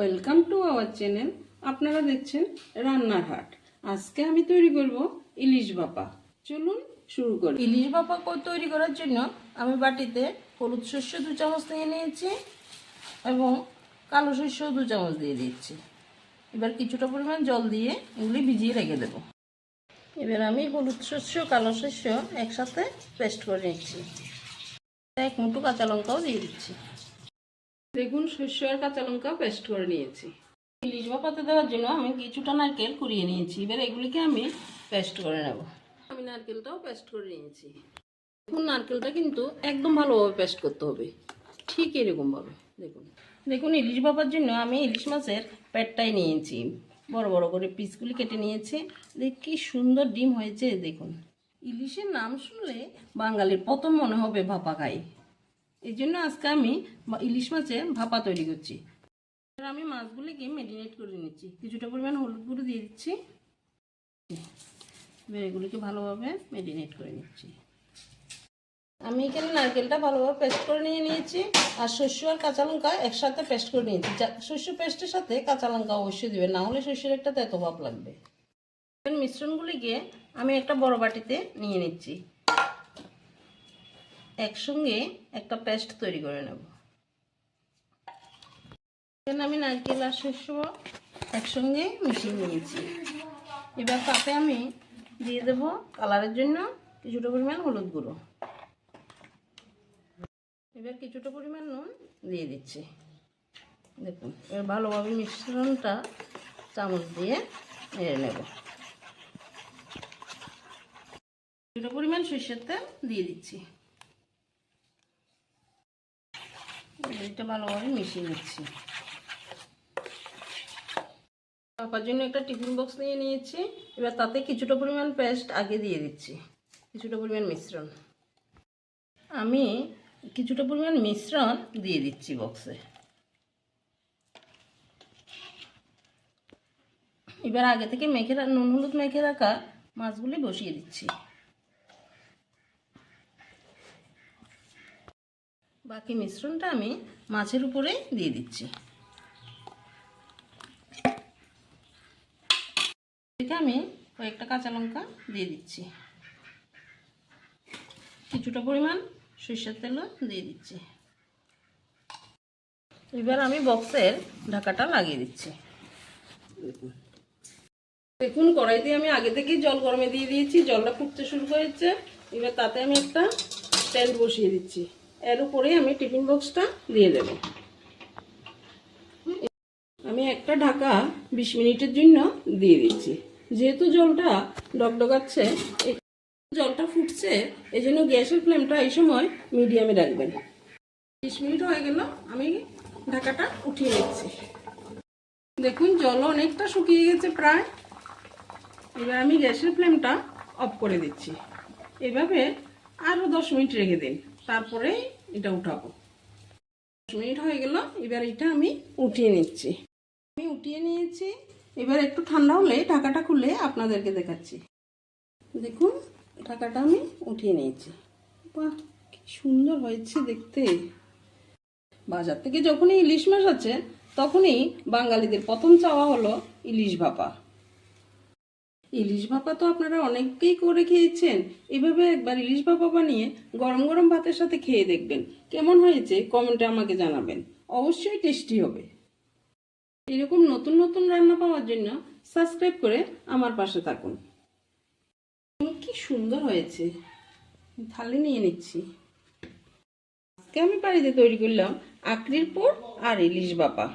Welcome to our channel আপনারা দেখছেন রান্নার হাট আজকে আমি তৈরি করব ইলিশ বাপা। চলুন শুরু করি। ইলিশ বাপা তৈরি করার জন্য আমি বাটিতে হলুদ শস্য দু চামচ নিয়ে নিয়েছি এবং কালো শস্য দু চামচ দিয়ে দিচ্ছি। এবার কিছুটা পরিমাণ জল দিয়ে এগুলি ভিজিয়ে রেখে দেব। এবার আমি হলুদ শস্য কালো শস্য একসাথে পেস্ট করে নিচ্ছি। এক মুঠো কাঁচা লঙ্কাও দিয়ে দিচ্ছি। দেখুন শস্য আর কাঁচা লঙ্কা পেস্ট করে নিয়েছি। ইলিশ ভাপাতে দেওয়ার জন্য আমি কিছুটা নারকেল কুড়িয়ে নিয়েছি। এবার এগুলিকে আমি পেস্ট করে নেব। আমি নারকেলটাও পেস্ট করে নিয়েছি। দেখুন নারকেলটা কিন্তু একদম ভালোভাবে পেস্ট করতে হবে। ঠিক এরকমভাবে দেখুন। দেখুন ইলিশ ভাপার জন্য আমি ইলিশ মাছের পেটটাই নিয়েছি। বড় বড় করে পিসগুলি কেটে নিয়েছি। দেখ কি সুন্দর ডিম হয়েছে দেখুন। ইলিশের নাম শুনলে বাঙালির প্রথম মনে হবে ভাপা খাই। এই জন্য আজকে আমি ইলিশ মাছের ভাপা তৈরি করছি। আমি মাছগুলিকে মেরিনেট করে নিচ্ছি। কিছুটা পরিমাণ হলুদ গুঁড়ো দিয়ে দিচ্ছি। এগুলিকে ভালোভাবে মেরিনেট করে নিচ্ছি। আমি এখানে নারকেলটা ভালোভাবে পেস্ট করে নিয়ে নিয়েছি। আর শস্য আর কাঁচা লঙ্কা একসাথে পেস্ট করে নিয়েছি। শস্য পেস্টের সাথে কাঁচা লঙ্কা অবশ্যই দেবে না হলে শস্যের একটা তেতো ভাব লাগবে। মিশ্রণগুলিকে আমি একটা বড় বাটিতে নিয়ে নিচ্ছি। একসঙ্গে একটা পেস্ট তৈরি করে নেব। এখানে আমি নারকেল আর শস্য একসঙ্গে মিশিয়ে নিয়েছি। এবার তাতে আমি দিয়ে দেবো কালারের জন্য কিছুটা পরিমাণ হলুদ গুঁড়ো। এবার কিছুটা পরিমাণ নুন দিয়ে দিচ্ছি। দেখুন, এবার ভালোভাবে মিশ্রণটা চামচ দিয়ে নেড়ে নেব। কিছুটা পরিমাণ সরষের তেল দিয়ে দিচ্ছি। এটা ভালোভাবে মিশিয়ে নিচ্ছি। পাপার জন্য একটা টিফিন বক্স নিয়ে নিয়েছি। এবার তাতে কিছুটা পরিমাণ পেস্ট আগে দিয়ে দিচ্ছি। কিছুটা পরিমাণ মিশ্রণ। আমি কিছুটা পরিমাণ মিশ্রণ দিয়ে দিচ্ছি বক্সে। এবার আগে থেকে মেখে নুন হলুদ মেখে রাখা মাছগুলি বসিয়ে দিচ্ছি। বাকি মিশ্রণটা আমি মাছের উপরে দিয়ে দিচ্ছি। এটা আমি কয়েকটা কাঁচা লঙ্কা দিয়ে দিচ্ছি। কিছুটা পরিমাণ সরিষার তেলও দিয়ে দিচ্ছি। এবার আমি বক্সের ঢাকাটা লাগিয়ে দিচ্ছি। দেখুন, কড়াইতে আমি আগে থেকেই জল গরমে দিয়ে দিয়েছি, জলটা ফুটতে শুরু করেছে। এবার তাতে আমি একটা স্ট্যান্ড বসিয়ে দিচ্ছি। এর উপরেই আমি টিফিন বক্সটা দিয়ে দেব। আমি একটা ঢাকা বিশ মিনিটের জন্য দিয়ে দিচ্ছি। যেহেতু জলটা ডগডগাচ্ছে জলটা ফুটছে এই জন্য গ্যাসের ফ্লেমটা এই সময় মিডিয়ামে রাখবেন। বিশ মিনিট হয়ে গেল, আমি ঢাকাটা উঠিয়ে নিচ্ছি। দেখুন জল অনেকটা শুকিয়ে গেছে প্রায়। এবার আমি গ্যাসের ফ্লেমটা অফ করে দিচ্ছি। এভাবে আরও দশ মিনিট রেখে দিন। তারপরে এটা উঠাবো। দশ মিনিট হয়ে গেল, এবার এটা আমি উঠিয়ে নিচ্ছি। আমি উঠিয়ে নিয়েছি, এবার একটু ঠান্ডা হলে ঢাকাটা খুলে আপনাদেরকে দেখাচ্ছি। দেখুন, ঢাকাটা আমি উঠিয়ে নিয়েছি। বাহ, কি সুন্দর হয়েছে দেখতে। বাজার থেকে যখনই ইলিশ মাছ আছে তখনই বাঙালিদের প্রথম চাওয়া হলো ইলিশ ভাপা। ইলিশ ভাপা তো আপনারা অনেকেই করে খেয়েছেন। এভাবে একবার ইলিশ ভাপা বানিয়ে গরম গরম ভাতের সাথে খেয়ে দেখবেন। কেমন হয়েছে কমেন্টে আমাকে জানাবেন। অবশ্যই টেস্টি হবে। এরকম নতুন নতুন রান্না পাওয়ার জন্য সাবস্ক্রাইব করে আমার পাশে থাকুন। কি সুন্দর হয়েছে। থালে নিয়ে নিচ্ছি। আজকে আমি বাড়িতে তৈরি করলাম আকরির পোড় আর ইলিশ বাপা